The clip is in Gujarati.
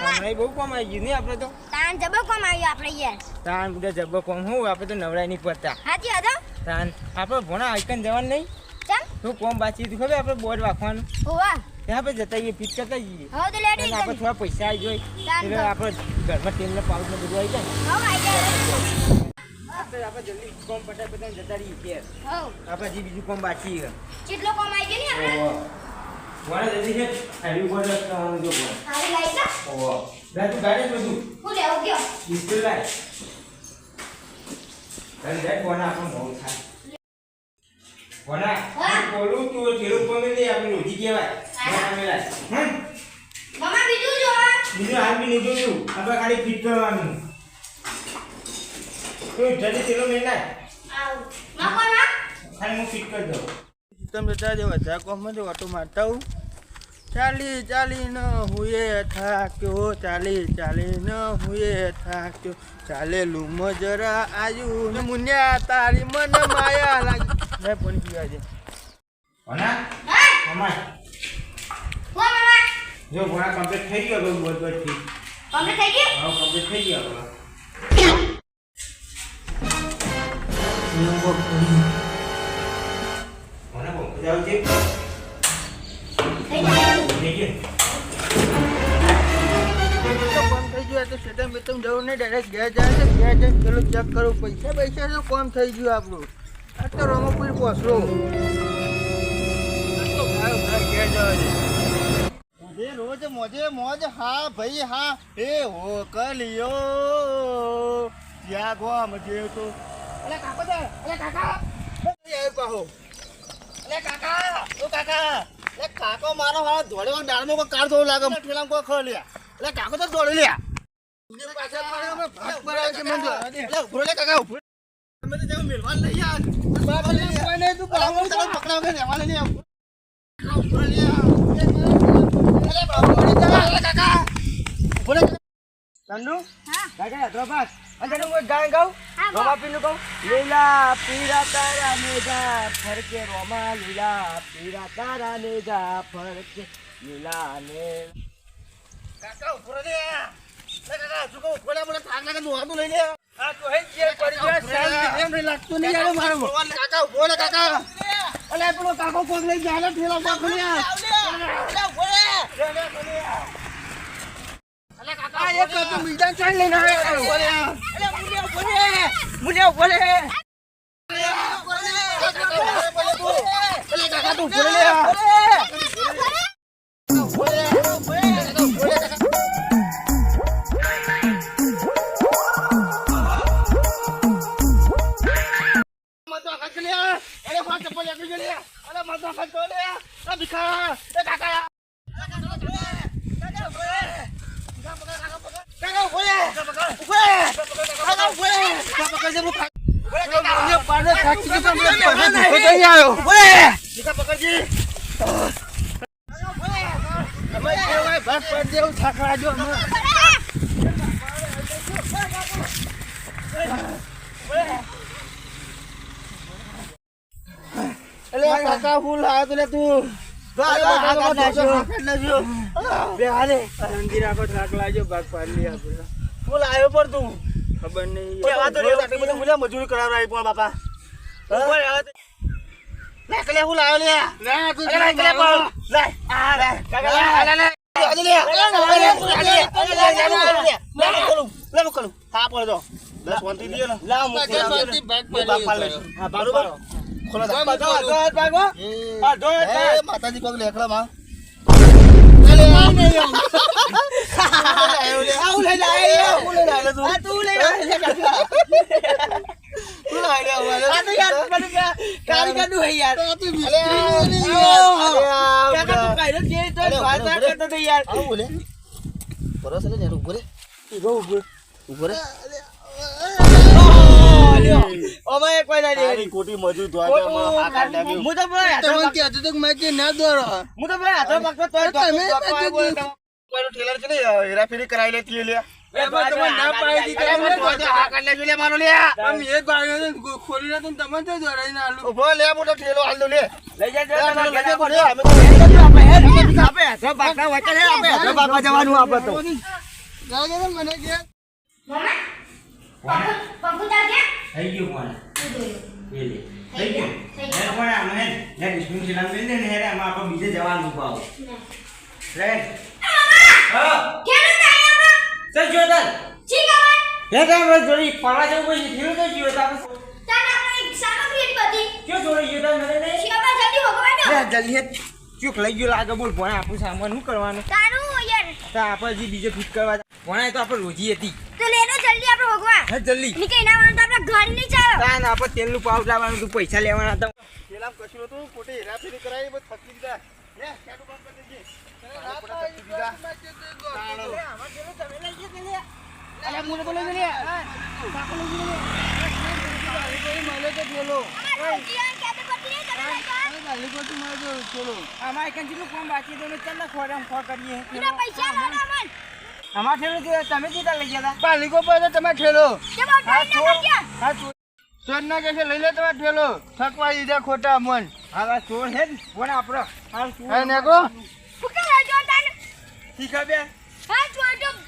હમણાં બહુ કોમ આવી ગયું ને આપણે તો? તાન જબર કોમ આવ્યો આપણે યાર. તાન બધા જબ્બો કોમ. હું આપણે તો નવરાય નહીં પડતા હાજી હતો તાન આપણે ભણા આઈકન જવાનું નહીં? ચમ? શું કોમ બાકી ખબર? આપણે બોર્ડ રાખવાનું હોવા. ત્યાં આપણે જતા જઈએ ફિટ કરતા જઈએ તો આપણે થોડા પૈસા આવી એટલે આપણે ઘરમાં તેલને પાઉચ ને બધું આવી જાય હવે આવી જાય. આપણે જલ્દી કોમ પટાઈ બધા જતા રહીએ કે આપણે હજી બીજું કોમ બાકી કેટલો કોમ આવી ગયો ને આપણે? વાળા જલ્દી છે. હેવી બોર્ડ કરવાનું જો કોમ હારી લાઈ કા ઓહો લા તું ગાડી બધું. હું લેવ ગયો બિસ્કુટ લાઈ તને જાય કોના આપણને બહુ થાય? કોના. બોલું તું ઠેલું પમે નહીં આપણે રોજી કહેવાય. હા. કોના મેલા હમ? મમ્મા બીજું જો આ. બીજું હાલ બી નહીં જોયું આપણે ખાલી ફિટ કરવાનું. તું જલ્દી તેલો મેલા આવ. માં ખાલી હું ફિટ કરી દઉં. તમે દે વધારે કોમ જ ઓટો મારતા હું ચાલી ચાલી ન હુએ થાક્યો ચાલી ચાલી ન હુએ થાક્યો. ચાલેલું મજરા આયુ ને મુન્યા તારી મન માયા લાગી. મેં પણ પીવા જો ભણા કમ્પ્લીટ થઈ ગયો બધું બધું ઠીક કમ્પ્લીટ થઈ ગયો? હા કમ્પ્લીટ થઈ ગયો જાવ છે થઈ ગયો તો કોમ થઈ ગયું તો સેટમ બેટમ જવું નહીં ડાયરેક્ટ ઘેર જાય છે ઘેર જઈને પેલું ચેક કરું. પૈસા પૈસા તો કોમ થઈ ગયું આપણું. આ તો રમોપુર ભાઈ ઘેર જવા દે. મોજે રોજ મોજે મોજ હા ભાઈ હા. હે હો કલિયો. જ્યાં ગોમ જે તો અલે કાકો કાકા. એ કહો કાકા ઓ કાકા અલે કાકો મારો ડાળમાં કોઈ કાર જોવું લાગે ઠેલામાં કોઈ ખો લ્યા. અલે કાકો તો દોડી લ્યા. પાછળ લે કાકા ઉભરો તમે તો જાવ મેલવા લઈ યાર બાબા લે કોઈ નહીં તું બાબા તારો પકડાવ કે રહેવા લે ઉભરો લે અલે બાબા લે અલે કાકા ઉભરો ચંદુ હા ગાય હા, રોમા પીનું કહું? લીલા પીરા તારા નેજા ફરકે રોમા લીલા પીરા તારા નેજા ફરકે લીલા ને કાકા લે લે કાકા તું કહું ઉભરો લે મને થાક લાગે તું હાથું લઈ લે આ તો હે જે પડી ગયો શાંતિ એમ નહીં લાગતું નહીં યાર મારું. કાકા ઉભરો લે કાકા. અલે પેલો કાકો કોક લઈ જાય ઠેલા કોક લે અલે ઉભરો લે અલે કાકા એક તો બીજા ચાલ લઈને આવ્યો ઉભરો લે અલે મુનિયા ઉભરો લે મુનિયા ઉભરો લે અલે કાકા તું ઉભરો લે કાકા ફૂલ આવ્યો તો લે તું ફૂલ આવ્યો પણ તું. ખબર નહીં મજૂરી કરાવડાવી પણ બાપા લે હું લાવ્યો લે ના તું કલે કલે પણ લે આ લે કાકા લે લે કરાવી લે લે લે લે લે લે, લે, આપણે કરાવી લેતી આપણે જવાનું આપણે તો. ને મને કે. થઈ ગયું લે. થઈ ગયું. હે લે બિસ્કુટ ખીલામ દે ને હેર આમાં આપણે બીજે જવાનું હા. ચલ જોતર જી ખબર લે તો આપણે જોડી ફરવા જવું પડશે થયું તો જીવો તો આપણે આપણે સામગ્રી બધી ક્યાં જોડી ગયો મને નહીં. શિયાપા જલ્દી ભગવાન. લે જલ્દી હે. ચૂક લઈ ગયો લાગે બોલ ભણે આપણું સામાન શું કરવાનું? તારું યાર. તો આપણે બીજે ફિટ કરવા ભણા તો આપણે રોજી હતી. તો લેનો જલ્દી આપણે ભગવાન. હે જલ્દી. નીકળી ના આવવાનું તો આપણે ઘર નહીં ચાલો. તાન આપણે તેલનું પાઉચ લાવવાનું તું પૈસા લેવાના હતા. પેલા કશું હતું ખોટી હેરાફેરી કરાવી બસ ગયો અમારે કેતે તમે જીતા લઈ ગયા હતા પાલિકો પર તમે ઠેલો હા ચોર ના કે લઈ લે તમે ઠેલો થકવા દીધા ખોટા મન હા ચોર હે ને કોણ આપણો ચોર હે નેકો ફૂકા લઈ જાઓ શીખા બે હા તો